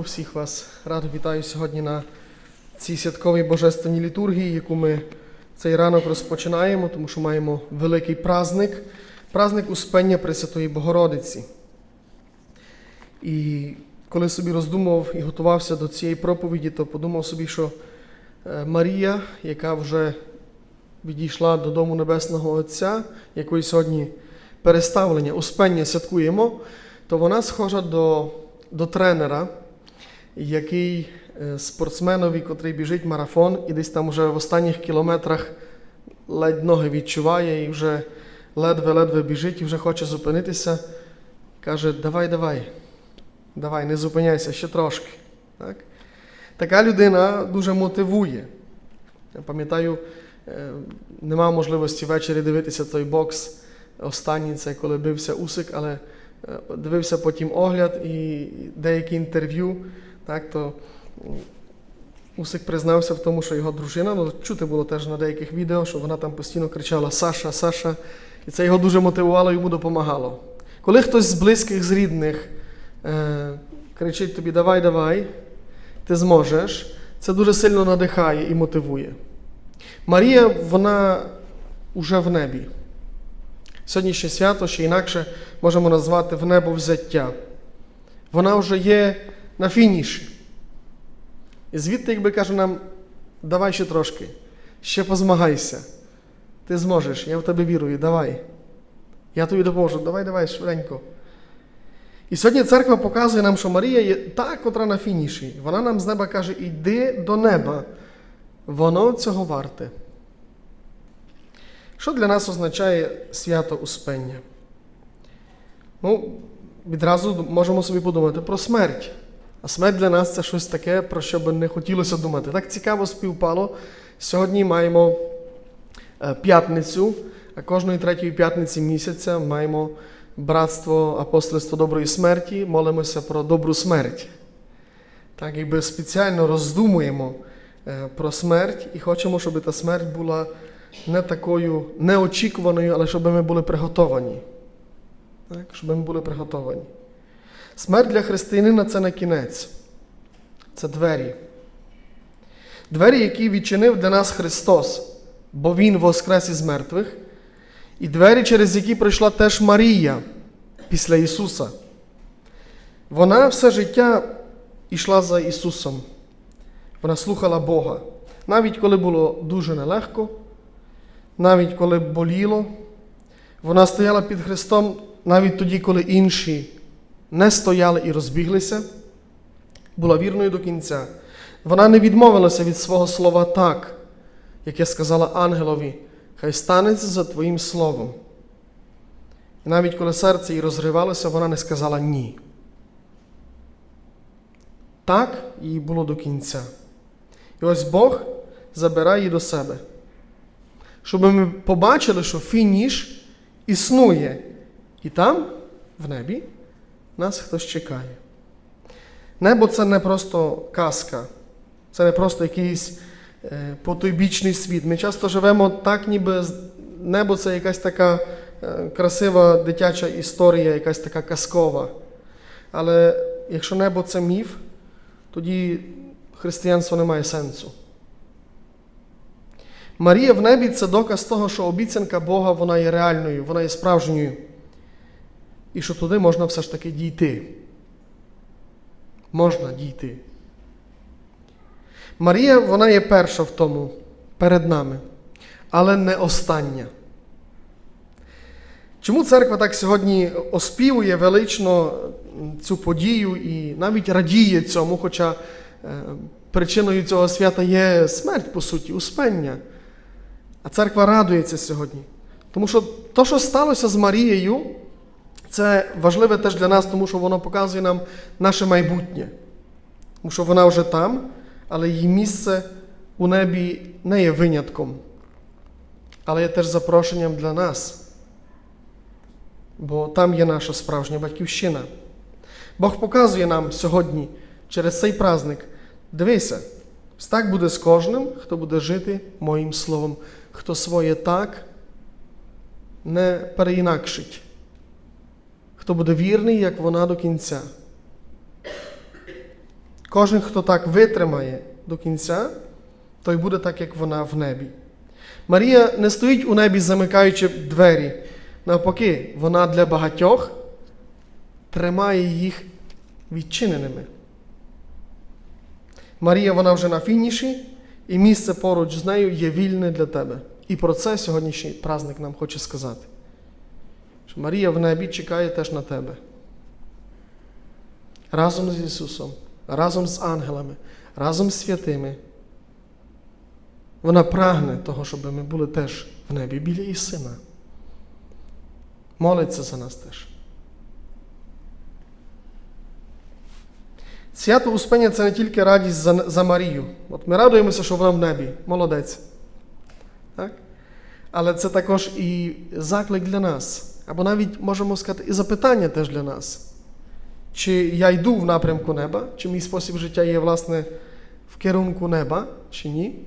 Всіх вас радо вітаю сьогодні на цій святковій божественній літургії, яку ми цей ранок розпочинаємо, тому що маємо великий праздник, праздник Успення Пресвятої Богородиці. І коли собі роздумував і готувався до цієї проповіді, то подумав собі, що е, Марія, яка вже відійшла додому Небесного Отця, якої сьогодні переставлення, Успення святкуємо, то вона схожа до, до тренера, який е, спортсменові, котрий біжить марафон, і десь там вже в останніх кілометрах ледь ноги відчуває і вже ледве-ледве біжить і вже хоче зупинитися. Каже, давай, давай, давай, не зупиняйся ще трошки. Так? Така людина дуже мотивує. Я пам'ятаю, е, нема можливості ввечері дивитися той бокс. Останній це коли бився Усик, але е, дивився потім огляд і деякі інтерв'ю. Так, то Усик признався в тому, що його дружина, ну чути було теж на деяких відео, що вона там постійно кричала Саша, Саша, і це його дуже мотивувало, йому допомагало. Коли хтось з близьких, з рідних е, кричить тобі Давай, давай, ти зможеш, це дуже сильно надихає і мотивує. Марія, вона уже в небі. Сьогоднішнє свято ще інакше можемо назвати в небо взяття. Вона вже є на фініші. І звідти, якби каже нам, давай ще трошки, ще позмагайся. Ти зможеш, я в тебе вірую, давай. Я тобі допоможу, давай, давай, швиденько. І сьогодні церква показує нам, що Марія є та, котра на фініші. Вона нам з неба каже, йди до неба. Воно цього варте. Що для нас означає свято Успення? Ну, відразу можемо собі подумати про смерть. А смерть для нас це щось таке, про що би не хотілося думати. Так цікаво співпало. Сьогодні маємо п'ятницю, а кожної третьої п'ятниці місяця маємо братство апостольство доброї смерті, молимося про добру смерть. Так, якби спеціально роздумуємо про смерть і хочемо, щоб та смерть була не такою неочікуваною, але щоб ми були приготовані. Так, щоб ми були приготовані. Смерть для християнина це не кінець, це двері. Двері, які відчинив для нас Христос, бо Він воскрес із мертвих, і двері, через які прийшла теж Марія після Ісуса. Вона все життя йшла за Ісусом. Вона слухала Бога. Навіть коли було дуже нелегко, навіть коли боліло, вона стояла під Христом навіть тоді, коли інші не стояли і розбіглися, була вірною до кінця. Вона не відмовилася від свого слова так, яке сказала ангелові, хай станеться за Твоїм словом. І навіть коли серце їй розривалося, вона не сказала ні. Так їй було до кінця. І ось Бог забирає її до себе, щоб ми побачили, що фініш існує. І там, в небі, нас хтось чекає. Небо це не просто казка, це не просто якийсь е, потойбічний світ. Ми часто живемо так, ніби небо це якась така е, красива дитяча історія, якась така казкова. Але якщо небо це міф, тоді християнство не має сенсу. Марія в небі це доказ того, що обіцянка Бога вона є реальною, вона є справжньою. І що туди можна все ж таки дійти. Можна дійти. Марія, вона є перша в тому перед нами, але не остання. Чому церква так сьогодні оспівує велично цю подію і навіть радіє цьому, хоча е, причиною цього свята є смерть, по суті, успення. А церква радується сьогодні. Тому що то, що сталося з Марією, це важливе теж для нас, тому що воно показує нам наше майбутнє. Тому що вона вже там, але її місце у небі не є винятком, але є теж запрошенням для нас. Бо там є наша справжня батьківщина. Бог показує нам сьогодні через цей праздник. Дивися, так буде з кожним, хто буде жити моїм словом, хто своє так не переінакшить хто буде вірний, як вона до кінця. Кожен, хто так витримає до кінця, той буде так, як вона в небі. Марія не стоїть у небі, замикаючи двері. Навпаки, вона для багатьох тримає їх відчиненими. Марія, вона вже на фініші, і місце поруч з нею є вільне для тебе. І про це сьогоднішній праздник нам хоче сказати. Що Марія в небі чекає теж на тебе. Разом з Ісусом, разом з ангелами, разом з святими. Вона прагне того, щоб ми були теж в небі біля її сина. Молиться за нас теж. Свято Успення це не тільки радість за, за Марію. От ми радуємося, що вона в небі. Молодець. Так? Але це також і заклик для нас. Або навіть можемо сказати, і запитання теж для нас. Чи я йду в напрямку неба, чи мій спосіб життя є, власне, в керунку неба, чи ні?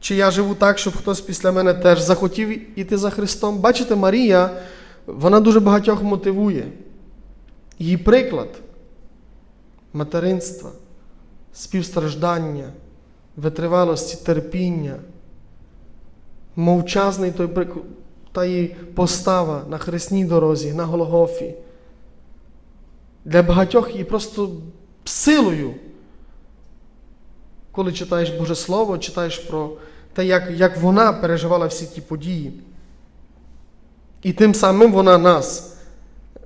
Чи я живу так, щоб хтось після мене теж захотів іти за Христом? Бачите, Марія, вона дуже багатьох мотивує. Її приклад материнства, співстраждання, витривалості, терпіння, мовчазний той прик- та її постава на хресній дорозі, на Голгофі. Для багатьох є просто силою. Коли читаєш Боже Слово, читаєш про те, як, як вона переживала всі ті події. І тим самим вона нас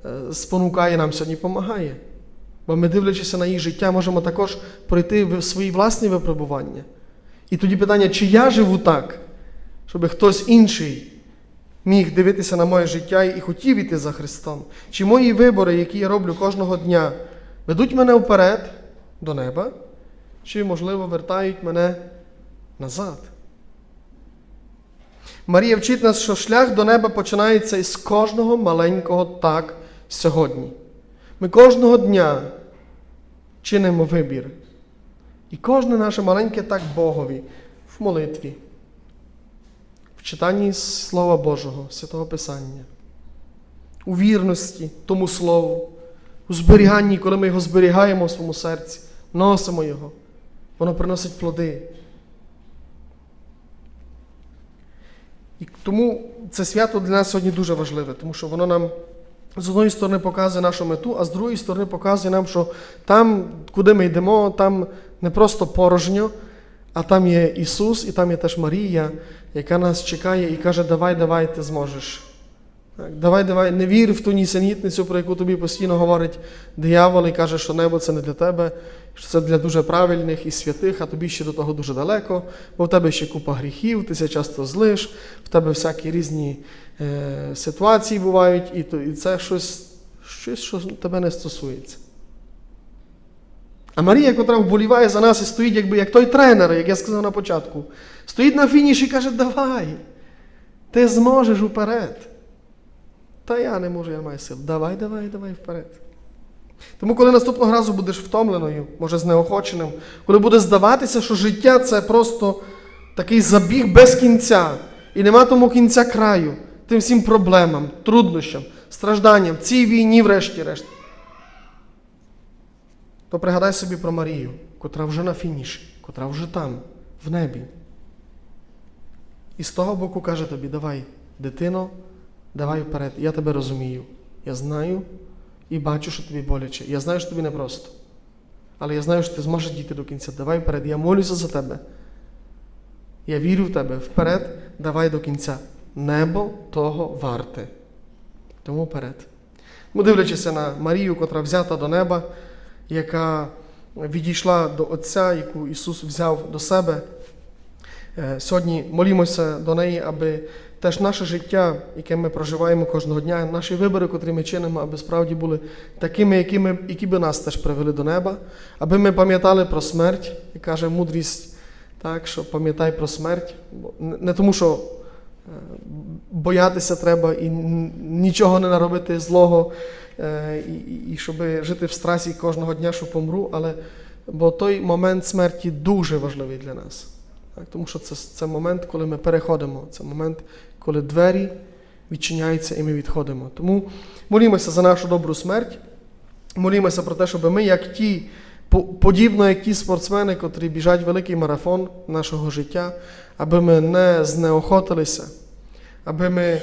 е, спонукає, нам сьогодні допомагає. Бо ми, дивлячися на її життя, можемо також пройти в свої власні випробування. І тоді питання, чи я живу так, щоб хтось інший міг дивитися на моє життя і хотів іти за Христом? Чи мої вибори, які я роблю кожного дня, ведуть мене вперед до неба, чи, можливо, вертають мене назад? Марія вчить нас, що шлях до неба починається із кожного маленького так сьогодні. Ми кожного дня чинимо вибір. І кожне наше маленьке так Богові в молитві, читанні Слова Божого, Святого Писання, у вірності тому Слову, у зберіганні, коли ми його зберігаємо в своєму серці, носимо його, воно приносить плоди. І тому це свято для нас сьогодні дуже важливе, тому що воно нам з одної сторони показує нашу мету, а з другої сторони показує нам, що там, куди ми йдемо, там не просто порожньо, а там є Ісус, і там є теж Марія, яка нас чекає і каже, давай, давай, ти зможеш. Так, Давай, давай, не вір в ту нісенітницю, про яку тобі постійно говорить диявол і каже, що небо це не для тебе, що це для дуже правильних і святих, а тобі ще до того дуже далеко, бо в тебе ще купа гріхів, ти ся часто злиш, в тебе всякі різні е, ситуації бувають, і, то, і це щось, щось, що тебе не стосується. А Марія, котра вболіває за нас і стоїть, якби як той тренер, як я сказав на початку, стоїть на фініші і каже, давай, ти зможеш вперед. Та я не можу, я маю сил. Давай, давай, давай вперед. Тому, коли наступного разу будеш втомленою, може знеохоченим, коли буде здаватися, що життя це просто такий забіг без кінця, і нема тому кінця краю, тим всім проблемам, труднощам, стражданням, цій війні, врешті-решт, то пригадай собі про Марію, котра вже на фініші, котра вже там, в небі. І з того боку каже тобі, давай, дитино, давай вперед, я тебе розумію. Я знаю і бачу, що тобі боляче. Я знаю, що тобі непросто. Але я знаю, що ти зможеш дійти до кінця. Давай вперед. Я молюся за тебе. Я вірю в тебе. Вперед, давай до кінця. Небо того варте. Тому вперед. Ми дивлячися на Марію, котра взята до неба, яка відійшла до Отця, яку Ісус взяв до себе. Е, Сьогодні молімося до неї, аби теж наше життя, яке ми проживаємо кожного дня, наші вибори, котрі ми чинимо, аби справді були такими, які, ми, які би нас теж привели до неба, аби ми пам'ятали про смерть, і каже мудрість, так, що пам'ятай про смерть. Не тому, що боятися треба і нічого не наробити злого, е, і, і, щоб жити в страсі кожного дня, що помру, але бо той момент смерті дуже важливий для нас. Так, тому що це, це момент, коли ми переходимо, це момент, коли двері відчиняються і ми відходимо. Тому молімося за нашу добру смерть, молімося про те, щоб ми, як ті подібно як ті спортсмени, котрі біжать великий марафон нашого життя, аби ми не знеохотилися, аби ми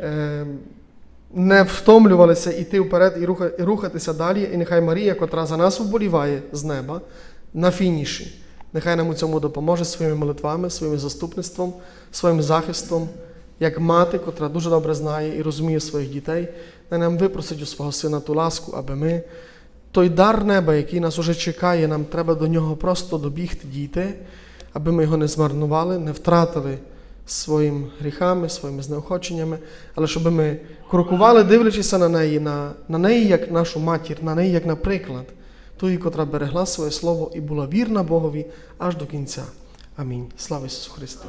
е, не втомлювалися йти вперед і, руха, і рухатися далі. І нехай Марія, котра за нас вболіває з неба на фініші, нехай нам у цьому допоможе своїми молитвами, своїм заступництвом, своїм захистом, як мати, котра дуже добре знає і розуміє своїх дітей, не нам випросить у свого сина ту ласку, аби ми той дар неба, який нас уже чекає, нам треба до нього просто добігти, дійти, аби ми його не змарнували, не втратили своїми гріхами, своїми знеохоченнями, але щоб ми крокували, дивлячися на неї, на, на неї як нашу матір, на неї як на приклад, тої, котра берегла своє слово і була вірна Богові аж до кінця. Амінь. Слава Ісусу Христу!